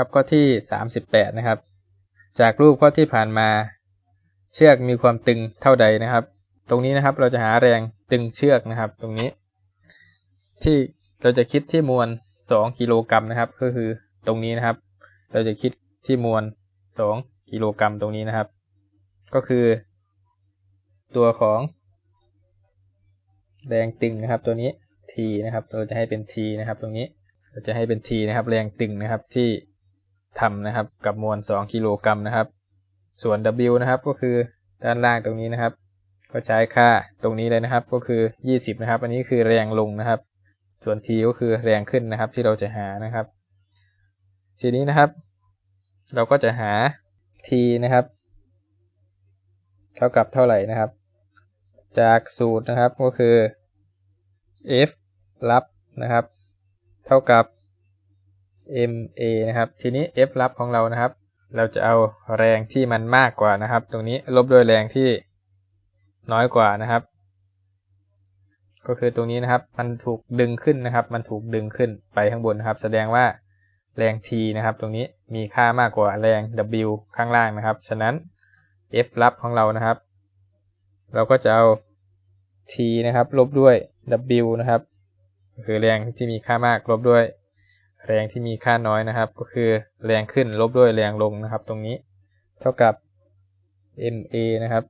ครับข้อที่ 38 นะครับ จากรูปข้อที่ผ่านมา เชือกมีความตึงเท่าใดนะครับ ตรงนี้นะครับเราจะหาแรงตึงเชือกนะครับ ตรงนี้ ที่เราจะคิดที่มวล 2 กิโลกรัมนะครับ ก็คือตรงนี้นะครับ เราจะคิดที่มวล 2 กิโลกรัมตรงนี้นะครับ ก็คือ ตัวของ แรงตึงนะครับตัวนี้ T นะครับ เราจะให้เป็น T นะครับ ตรงนี้เราจะให้เป็น T นะครับ แรงตึงนะครับที่ ทำนะครับกับมวล 2 กิโลกรัมนะครับ ส่วน W นะครับก็คือด้านล่างตรงนี้นะครับ ก็ใช้ค่าตรงนี้เลยนะครับก็คือ 20 นะครับ อันนี้คือแรงลงนะครับ ส่วน T ก็คือแรงขึ้นนะครับที่เราจะหานะครับ ทีนี้นะครับ เราก็จะหา T นะครับ เท่ากับเท่าไหร่นะครับ จากสูตรนะครับก็คือ F รับนะครับ เท่ากับ MA นะครับ ทีนี้ F รับของเรานะครับ เราจะเอาแรงที่มันมากกว่านะครับ ตรงนี้ลบด้วยแรงที่น้อยกว่านะครับ ก็คือตรงนี้นะครับ มันถูกดึงขึ้นนะครับ มันถูกดึงขึ้นไปข้างบนนะครับ แสดงว่าแรง T นะครับ ตรงนี้มีค่ามากกว่าแรง W ข้างล่างนะครับ ฉะนั้น F รับของเรานะครับ เราก็จะเอา T นะครับ ลบด้วย W นะครับก็คือแรงที่มีค่ามากลบด้วย แรงที่มีค่าน้อยนะครับ ก็คือแรงขึ้นลบด้วยแรงลงนะครับ ตรงนี้ เท่ากับ MA นะครับ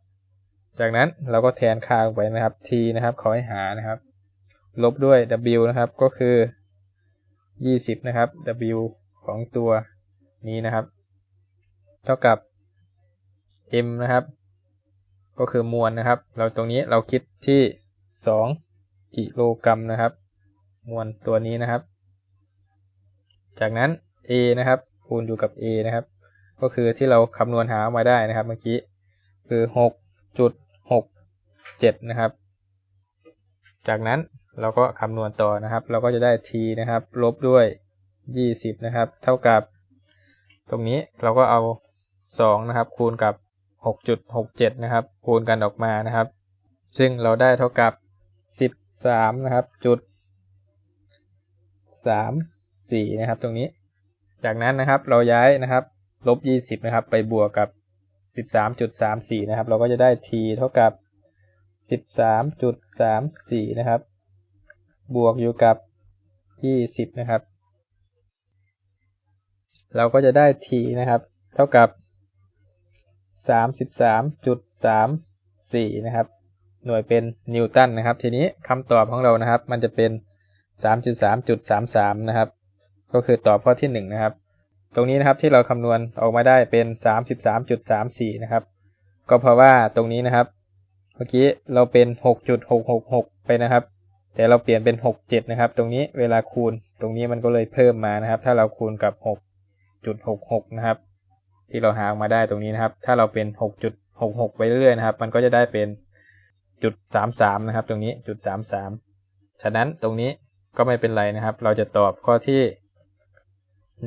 จากนั้นเราก็แทนค่าลงไปนะครับ T นะครับขอให้หานะครับ ลบด้วย W นะครับ ก็คือ 20 นะครับ W ของตัวนี้นะครับ เท่ากับ M นะครับ ก็คือมวลนะครับ เราตรงนี้เราคิดที่ 2 กิโลกรัมนะครับ มวลตัวนี้นะครับ จากนั้น A นะครับคูณอยู่กับ A นะครับ ก็คือที่เราคำนวณหามาได้นะครับเมื่อกี้คือ6.67นะครับ จากนั้นเราก็คำนวณต่อนะครับ เราก็จะได้ t นะครับลบด้วย 20 นะครับ เท่ากับ ตรงนี้เราก็เอา2นะครับคูณกับ 6.67 นะครับ คูณกันออกมานะครับ ซึ่งเราได้เท่ากับ 13 นะครับจุด 4 นะครับ ตรงนี้ จากนั้นนะครับเราย้ายนะครับลบ 20 นะครับ ไปบวกกับ 13.34 นะครับ เราก็จะได้ t เท่ากับ 13.34 นะครับ บวกอยู่กับ 20 นะครับ เราก็จะได้ t นะครับ เท่ากับ 33.34 นะครับ หน่วยเป็นนิวตันนะครับ ทีนี้คำตอบของเรานะครับ มันจะเป็น 3.3.33 นะครับ ก็คือตอบข้อที่1นะครับ ตรงนี้นะครับที่เราคำนวณออกมาได้เป็น 33.34 นะครับ ก็เพราะว่าตรงนี้นะครับ เมื่อกี้เราเป็น 6.666 ไปนะครับ แต่เราเปลี่ยนเป็น 67 นะครับ ตรงนี้เวลาคูณ ตรงนี้มันก็เลยเพิ่มมานะครับ ถ้าเราคูณกับ 6.66 นะครับ ที่เราหาออกมาได้ตรงนี้นะครับ ถ้าเราเป็น 6.66 ไปเรื่อยๆนะครับ มันก็จะได้เป็นจุด33 นะครับ ตรงนี้จุด33 ฉะนั้นตรงนี้ก็ไม่เป็นไรนะครับ เราจะตอบข้อที่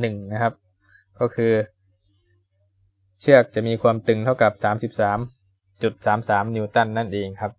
1 นะครับ ก็คือ เชือกจะมีความตึงเท่ากับ 33.33 นิวตันนั่นเองครับ